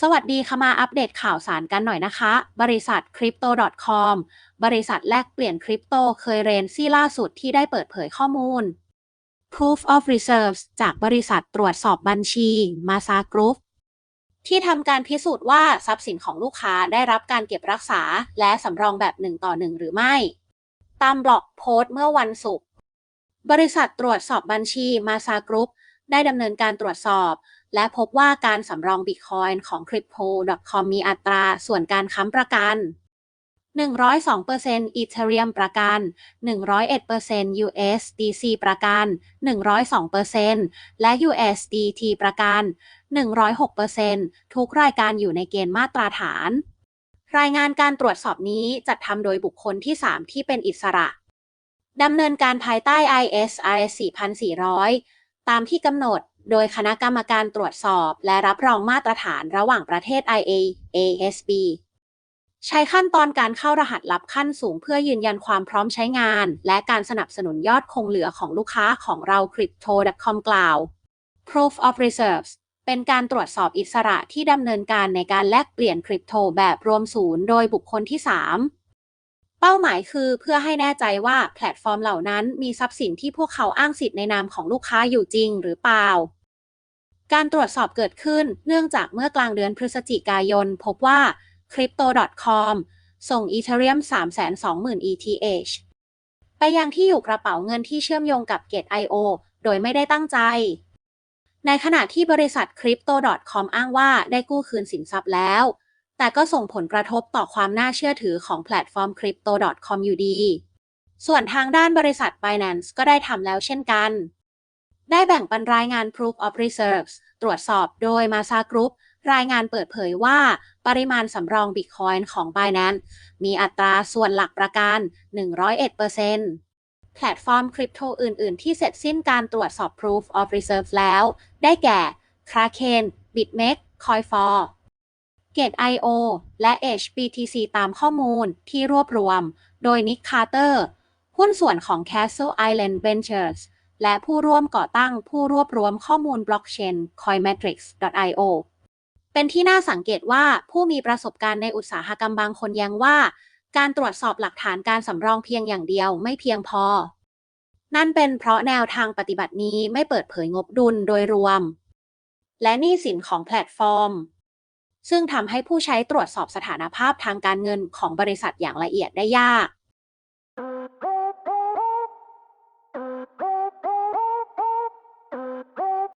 สวัสดีค่ะมาอัปเดตข่าวสารกันหน่อยนะคะ บริษัท Crypto.com บริษัทแลกเปลี่ยนคริปโตเคยเรนซี่ล่าสุดที่ได้เปิดเผยข้อมูล Proof of Reserves จากบริษัทตรวจสอบบัญชี Masa Group ที่ทำการพิสูจน์ว่าทรัพย์สินของลูกค้าได้รับการเก็บรักษา และสำรองแบบหนึ่งต่อหนึ่งหรือไม่ ตามบล็อกโพสต์เมื่อวันศุกร์บริษัทตรวจสอบบัญชี Masa Group ได้ดำเนินการตรวจสอบ และพบว่าการสำรองบิตคอยน์ของ Crypto.com มีอัตราส่วนการค้ำประกัน 102% Ethereum ประกัน 101% USDC ประกัน 102%และ USDT ประกัน 106%ทุกรายการอยู่ในเกณฑ์มาตรฐาน รายงานการตรวจสอบนี้จัดทำโดยบุคคลที่ 3 ที่เป็นอิสระ ดำเนินการภายใต้ ISRS 4400 ตามที่กำหนดโดยคณะกรรมการตรวจสอบและรับรองมาตรฐานระหว่างประเทศ IAASB ใช้ขั้นตอนการเข้ารหัสลับขั้นสูงเพื่อยืนยันความพร้อมใช้งาน และการสนับสนุนยอดคงเหลือของลูกค้าของเรา Crypto.com กล่าว Proof of Reserves เป็นการตรวจสอบอิสระที่ดำเนินการในการแลกเปลี่ยนคริปโตแบบรวมศูนย์โดยบุคคลที่ 3 เป้าหมายคือเพื่อให้แน่ใจว่าแพลตฟอร์มเหล่านั้นมีทรัพย์สินที่พวกเขาอ้างสิทธิ์ในนามของลูกค้าอยู่จริงหรือเปล่า การตรวจสอบเกิดขึ้นเนื่องจากเมื่อกลางเดือนพฤศจิกายน พบว่า Crypto.com ส่ง Ethereum 320,000 ETH ไปยังที่อยู่กระเป๋าเงินที่เชื่อมโยงกับ Gate.io โดยไม่ได้ตั้งใจ ในขณะที่บริษัท Crypto.com อ้างว่าได้กู้คืนสินทรัพย์แล้ว แต่ก็ส่งผลกระทบต่อความน่าเชื่อถือของแพลตฟอร์ม Crypto.com อยู่ดี ส่วนทางด้านบริษัท Binance ก็ได้ทำแล้วเช่นกัน ได้แบ่งปันรายงาน Proof of Reserves ตรวจสอบโดย Masa Group รายงานเปิดเผยว่าปริมาณสำรอง Bitcoin ของ Binance มีอัตราส่วนหลักประกัน 101%แพลตฟอร์มคริปโตอื่น ๆ ที่เสร็จสิ้นการตรวจสอบ Proof of Reserves แล้ว ได้แก่ Kraken, BitMEX, Coinfor Gate.io และ HBTC ตามข้อมูลที่รวบรวม โดย Nick Carter หุ้นส่วนของ Castle Island Ventures และผู้ร่วมก่อตั้งผู้รวบรวมข้อมูลบล็อกเชน Coinmetrics.io เป็นที่น่าสังเกตว่าผู้มีประสบการณ์ในอุตสาหกรรมบางคนยังว่า การตรวจสอบหลักฐานการสำรองเพียงอย่างเดียวไม่เพียงพอ นั่นเป็นเพราะแนวทางปฏิบัตินี้ไม่เปิดเผยงบดุลโดยรวม และหนี้สินของแพลตฟอร์ม ซึ่งทำให้ผู้ใช้ตรวจสอบสถานภาพทางการเงินของบริษัทอย่างละเอียดได้ยาก